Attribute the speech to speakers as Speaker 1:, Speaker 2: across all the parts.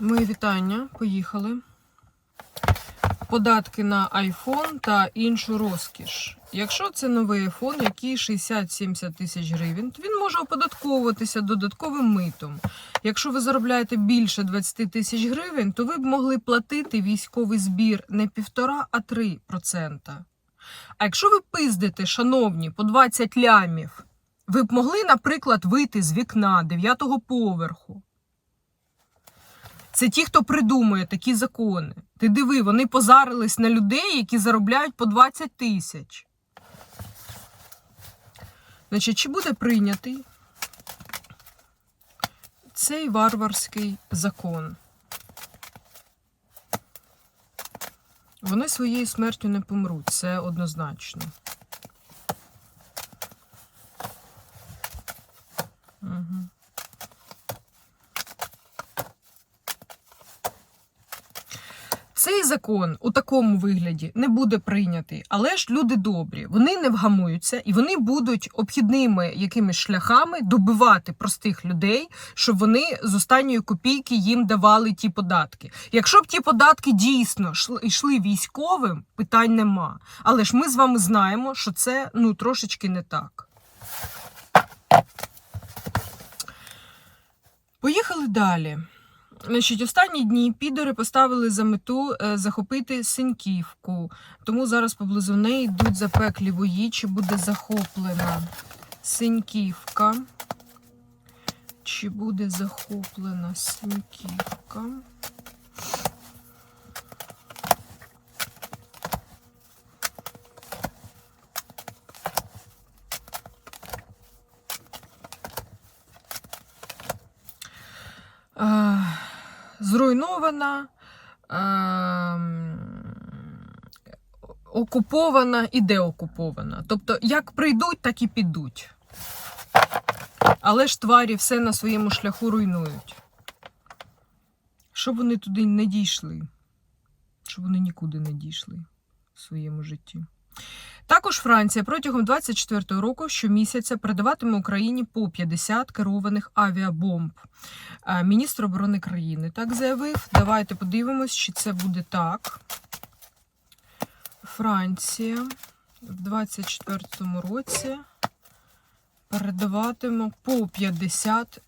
Speaker 1: Мої вітання. Поїхали. Податки на iPhone та іншу розкіш. Якщо це новий iPhone, який 60-70 тисяч гривень, то він може оподатковуватися додатковим митом. Якщо ви заробляєте більше 20 тисяч гривень, то ви б могли платити військовий збір не 1,5, а 3%. А якщо ви пиздите, шановні, по 20 лямів, ви б могли, наприклад, вийти з вікна 9-го поверху. Це ті, хто придумує такі закони. Ти диви, вони позарились на людей, які заробляють по 20 тисяч. Значить, чи буде прийнятий цей варварський закон? Вони своєю смертю не помруть, це однозначно. Угу. Цей закон у такому вигляді не буде прийнятий, але ж люди добрі, вони не вгамуються і вони будуть обхідними якимись шляхами добивати простих людей, щоб вони з останньої копійки їм давали ті податки. Якщо б ті податки дійсно йшли військовим, питань нема. Але ж ми з вами знаємо, що це ну трошечки не так. Поїхали далі. Значить, останні дні підори поставили за мету е, захопити Синьківку. Тому зараз поблизу неї йдуть запеклі бої. Чи буде захоплена Синьківка? Чи буде захоплена Синьківка? Зруйнована, ем, окупована і деокупована. Тобто, як прийдуть, так і підуть. Але ж тварі все на своєму шляху руйнують. Щоб вони туди не дійшли. Щоб вони нікуди не дійшли в своєму житті. Також Франція протягом 24-го року щомісяця передаватиме Україні по 50 керованих авіабомб. Е, Міністр оборони країни так заявив. Давайте подивимось, чи це буде так. Франція в 24-му році передаватиме по 50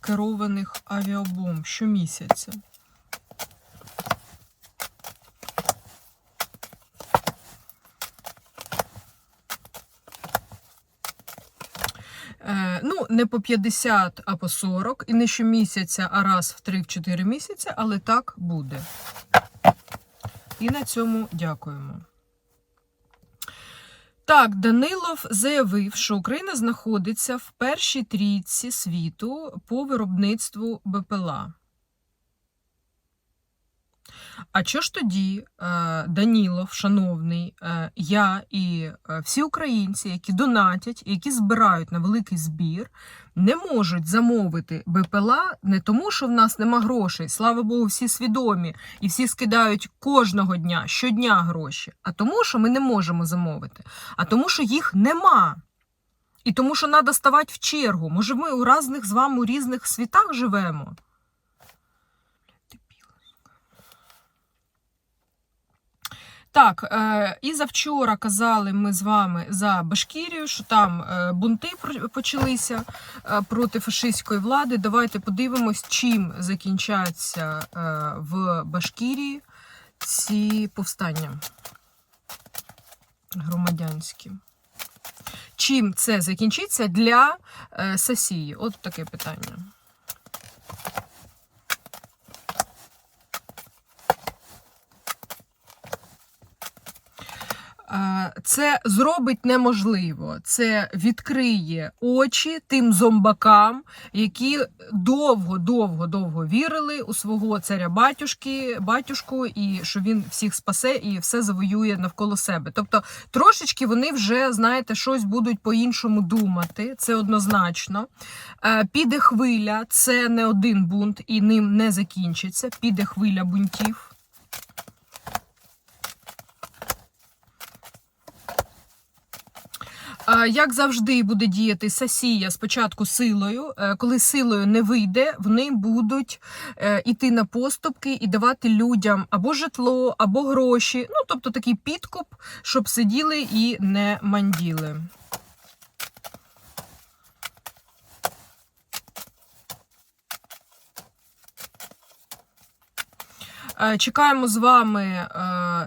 Speaker 1: керованих авіабомб щомісяця. Е, ну, не по 50, а по 40, і не щомісяця, а раз в 3-4 місяці, але так буде. І на цьому дякуємо. Так, Данилов заявив, що Україна знаходиться в першій трійці світу по виробництву БПЛА. А чого ж тоді е, Данілов, шановний, е, я і е, всі українці, які донатять, які збирають на великий збір, не можуть замовити БПЛА не тому, що в нас нема грошей, слава Богу, всі свідомі і всі скидають кожного дня, щодня гроші, а тому, що ми не можемо замовити, а тому, що їх нема. І тому, що треба ставати в чергу. Може, ми у різних з вами у різних світах живемо. Так, е, і завчора казали ми з вами за Башкірію, що там е, бунти почалися е, проти фашистської влади. Давайте подивимось, чим закінчаться в Башкірії ці повстання громадянські. Чим це закінчиться для Сесії? От таке питання. Це зробить неможливо. Це відкриє очі тим зомбакам, які довго, довго, довго вірили у свого царя батюшки, батюшку, і що він всіх спасе і все завоює навколо себе. Тобто, трошечки вони вже, знаєте, щось будуть по-іншому думати. Це однозначно. Е, Піде хвиля, це не один бунт, і ним не закінчиться. Піде хвиля бунтів. Як завжди буде діяти сесія спочатку силою. Е, Коли силою не вийде, вони будуть е, іти на поступки і давати людям або житло, або гроші. Ну, тобто такий підкуп, щоб сиділи і не манділи. Е, Чекаємо з вами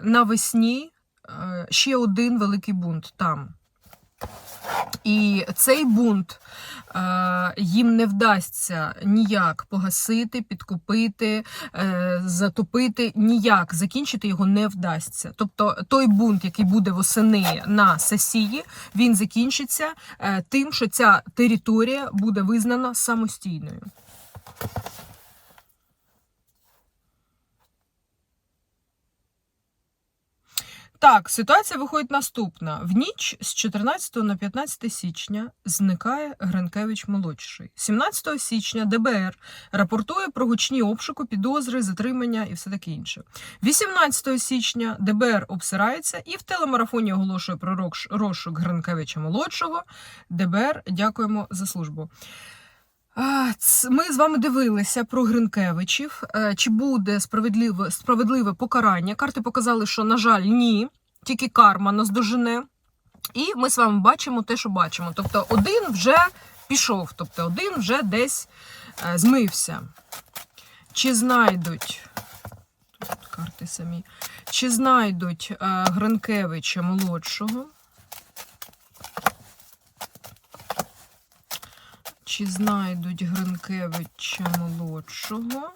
Speaker 1: навесні ще один великий бунт там. І цей бунт е, їм не вдасться ніяк погасити, підкупити, е, затопити, ніяк закінчити його не вдасться. Тобто той бунт, який буде восени на сесії, він закінчиться е, тим, що ця територія буде визнана самостійною. Так, ситуація виходить наступна: в ніч з 14 на 15 січня зникає Гринкевич молодший. 17 січня ДБР рапортує про гучні обшуку, підозри, затримання і все таке інше. 18 січня ДБР обсирається і в телемарафоні оголошує про розшук Гринкевича молодшого. ДБР дякуємо за службу. Ми з вами дивилися про Гринкевичів. Е, Чи буде справедливе, справедливе покарання? Карти показали, що, на жаль, ні, тільки карма нас дожене. І ми з вами бачимо те, що бачимо. Тобто, один вже пішов, тобто один вже десь е, змився. Чи знайдуть тут карти самі? Чи знайдуть е, Гринкевича молодшого? Чи знайдуть Гринкевича молодшого?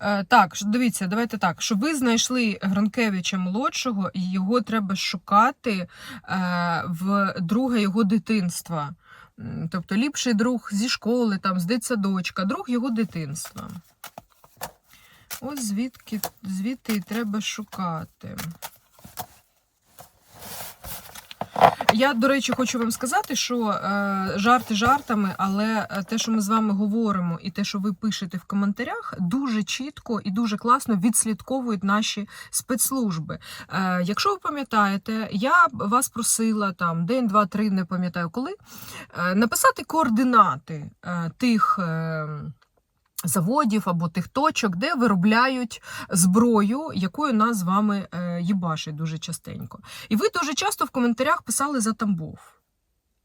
Speaker 1: Е, Так, дивіться, давайте так. Щоб ви знайшли Гранкевича молодшого, його треба шукати е, в друге його дитинства. Тобто ліпший друг зі школи, там, з дитсадочка, друг його дитинства. Ось звідки, звідти і треба шукати. Я, до речі, хочу вам сказати, що е, жарти жартами, але е, те, що ми з вами говоримо, і те, що ви пишете в коментарях, дуже чітко і дуже класно відслідковують наші спецслужби. Е, якщо ви пам'ятаєте, я вас просила там день, два, три, не пам'ятаю коли, написати координати тих. Заводів або тих точок, де виробляють зброю, якою нас з вами е, їбашить дуже частенько. І ви дуже часто в коментарях писали за Тамбов.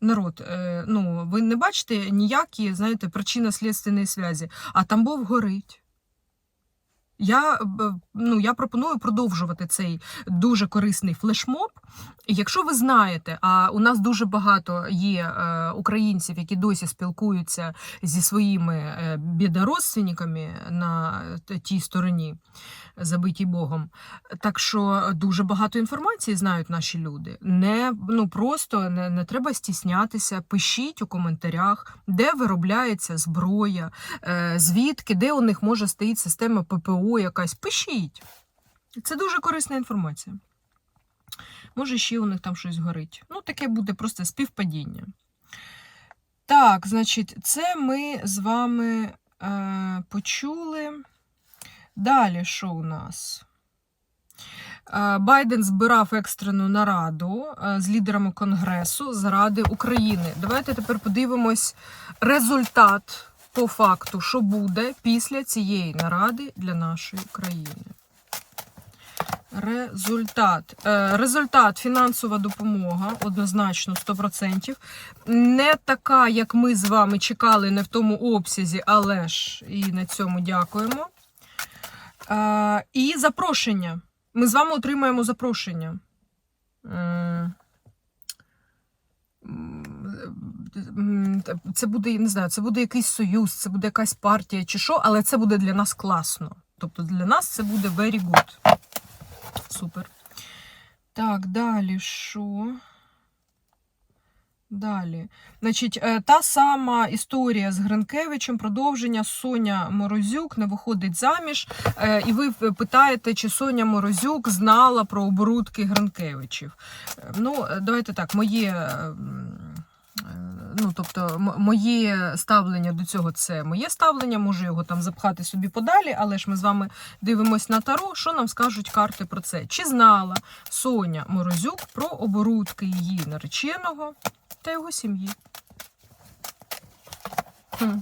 Speaker 1: Народ, е, ну, ви не бачите ніякі, знаєте, причинно-слідственної зв'язки, а Тамбов горить. Я, ну, я пропоную продовжувати цей дуже корисний флешмоб. Якщо ви знаєте, а у нас дуже багато є е, українців, які досі спілкуються зі своїми е, бідородственниками на тій стороні, забитій Богом. Так що дуже багато інформації знають наші люди. Не, ну, просто не, не треба стіснятися. Пишіть у коментарях, де виробляється зброя, е, звідки, де у них може стоїть система ППО якась. Пишіть. Це дуже корисна інформація. Може, ще у них там щось горить. Ну, таке буде просто співпадіння. Так, значить, це ми з вами е, почули. Далі, що у нас? Е, Байден збирав екстрену нараду е, з лідерами Конгресу заради України. Давайте тепер подивимось результат по факту, що буде після цієї наради для нашої країни. Результат. Е, Результат фінансова допомога, однозначно 100%. Не така, як ми з вами чекали, не в тому обсязі, але ж і на цьому дякуємо. Е, І запрошення. Ми з вами отримаємо запрошення. Це буде, не знаю, це буде якийсь союз, це буде якась партія чи що, але це буде для нас класно. Тобто для нас це буде very good. Супер. Так, далі що? Далі. Значить, е, та сама історія з Гринкевичем, продовження Соня Морозюк не виходить заміж. Е, І ви питаєте, чи Соня Морозюк знала про оборудки Гринкевичів. Е, Ну, давайте так, моє. Ну тобто, моє ставлення до цього це моє ставлення, можу його там запхати собі подалі, але ж ми з вами дивимось на таро, що нам скажуть карти про це. Чи знала Соня Морозюк про оборудки її нареченого та його сім'ї? Хм.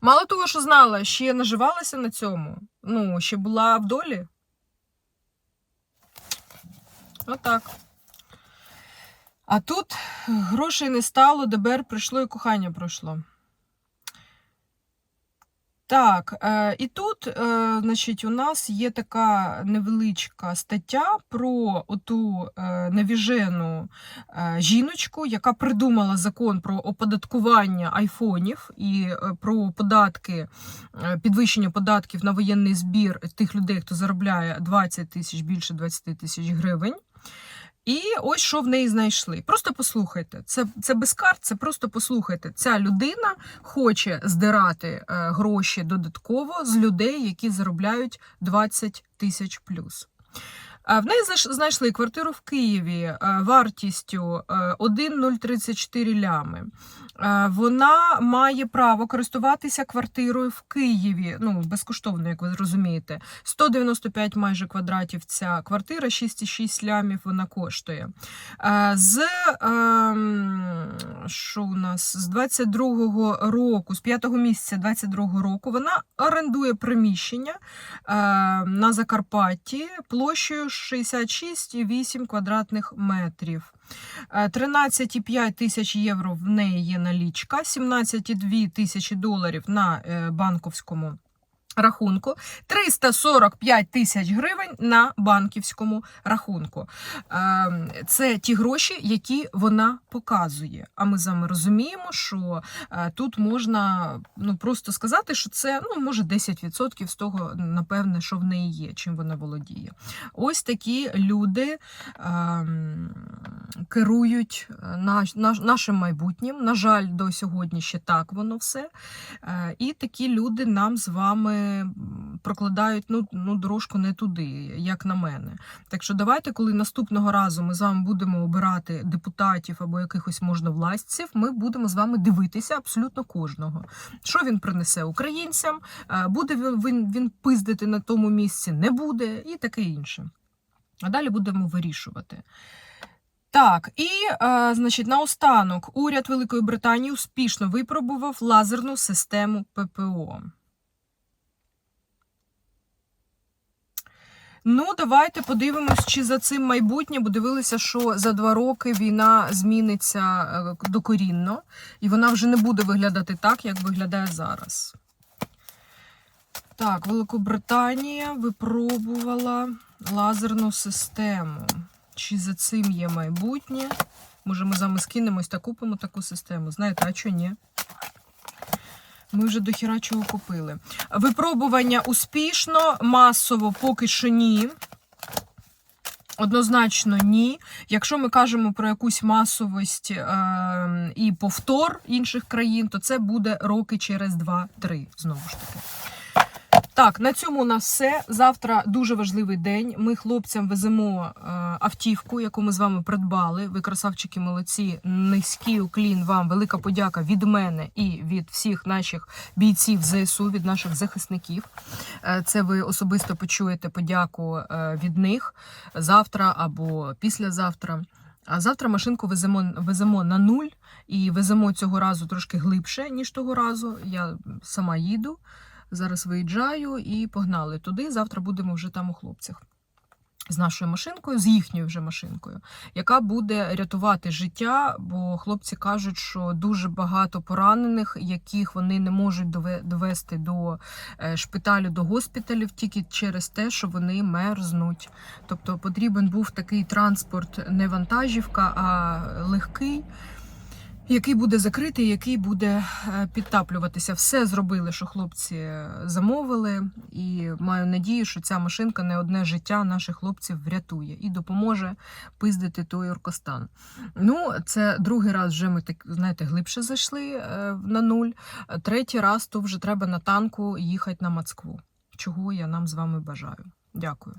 Speaker 1: Мало того, що знала, ще наживалася на цьому. Ну, ще була в долі. Отак. А тут грошей не стало, ДБР прийшло і кохання пройшло. Так, е, і тут, е, значить, у нас є така невеличка стаття про оту е, навіжену жіночку, яка придумала закон про оподаткування айфонів і про податки, підвищення податків на воєнний збір тих людей, хто заробляє 20 тисяч більше 20 тисяч гривень. І ось що в неї знайшли. Просто послухайте. Це, це без карт, це просто послухайте. Ця людина хоче здирати е, гроші додатково з людей, які заробляють 20 тисяч плюс. Е, В неї знайшли квартиру в Києві е, вартістю е, 1,034 лями. Е, Вона має право користуватися квартирою в Києві, ну безкоштовно, як ви розумієте. 195 майже квадратів ця квартира, 6,6 лямів вона коштує. Е, З ем, що у нас з 22-го року, з 5-го місяця 22-го року, вона орендує приміщення е, на Закарпатті площею 66,8 квадратних метрів. Е, 13,5 тисяч євро в неї є налічка, 17,2 тисячі доларів на е, банковському рахунку, 345 тисяч гривень на банківському рахунку. Ем, Це ті гроші, які вона показує. А ми з вами розуміємо, що е, тут можна ну, просто сказати, що це ну, може 10% з того, напевне, що в неї є, чим вона володіє. Ось такі люди ем, керують е, наш, наш, нашим майбутнім. На жаль, до сьогодні ще так воно все. Е, І такі люди нам з вами прокладають ну, ну, дорожку не туди, як на мене. Так що давайте, коли наступного разу ми з вами будемо обирати депутатів або якихось можновластців, ми будемо з вами дивитися абсолютно кожного. Що він принесе українцям, е, буде він, він пиздити на тому місці, не буде, і таке інше. А далі будемо вирішувати. Так, і е, значить, наостанок уряд Великої Британії успішно випробував лазерну систему ППО. Ну, давайте подивимось, чи за цим майбутнє, бо дивилися, що за два роки війна зміниться е, докорінно, і вона вже не буде виглядати так, як виглядає зараз. Так, Великобританія випробувала лазерну систему. Чи за цим є майбутнє? Може, ми з вами скинемось та купимо таку систему. Знаєте, а чого ні? Ми вже до хіра чого купили. Випробування успішно, масово поки що ні. Однозначно ні. Якщо ми кажемо про якусь масовість е- і повтор інших країн, то це буде роки через 2-3, знову ж таки. Так, на цьому у нас все. Завтра дуже важливий день. Ми хлопцям веземо е, автівку, яку ми з вами придбали. Ви красавчики молодці. Низький уклін вам, велика подяка від мене і від всіх наших бійців ЗСУ, від наших захисників. Е, Це ви особисто почуєте подяку е, від них завтра або післязавтра. А завтра машинку веземо, веземо на нуль і веземо цього разу трошки глибше, ніж того разу. Я сама їду. Зараз виїжджаю і погнали туди. Завтра будемо вже там у хлопцях. З нашою машинкою, з їхньою вже машинкою, яка буде рятувати життя, бо хлопці кажуть, що дуже багато поранених, яких вони не можуть дове- довести до е, шпиталю, до госпіталів тільки через те, що вони мерзнуть. Тобто потрібен був такий транспорт, не вантажівка, а легкий який буде закритий, який буде е, підтаплюватися. Все зробили, що хлопці е, замовили, і маю надію, що ця машинка не одне життя наших хлопців врятує і допоможе пиздити той оркостан. Ну, це другий раз вже ми так знаєте глибше зайшли е, на нуль. Третій раз то вже треба на танку їхати на Москву. Чого я нам з вами бажаю. Дякую.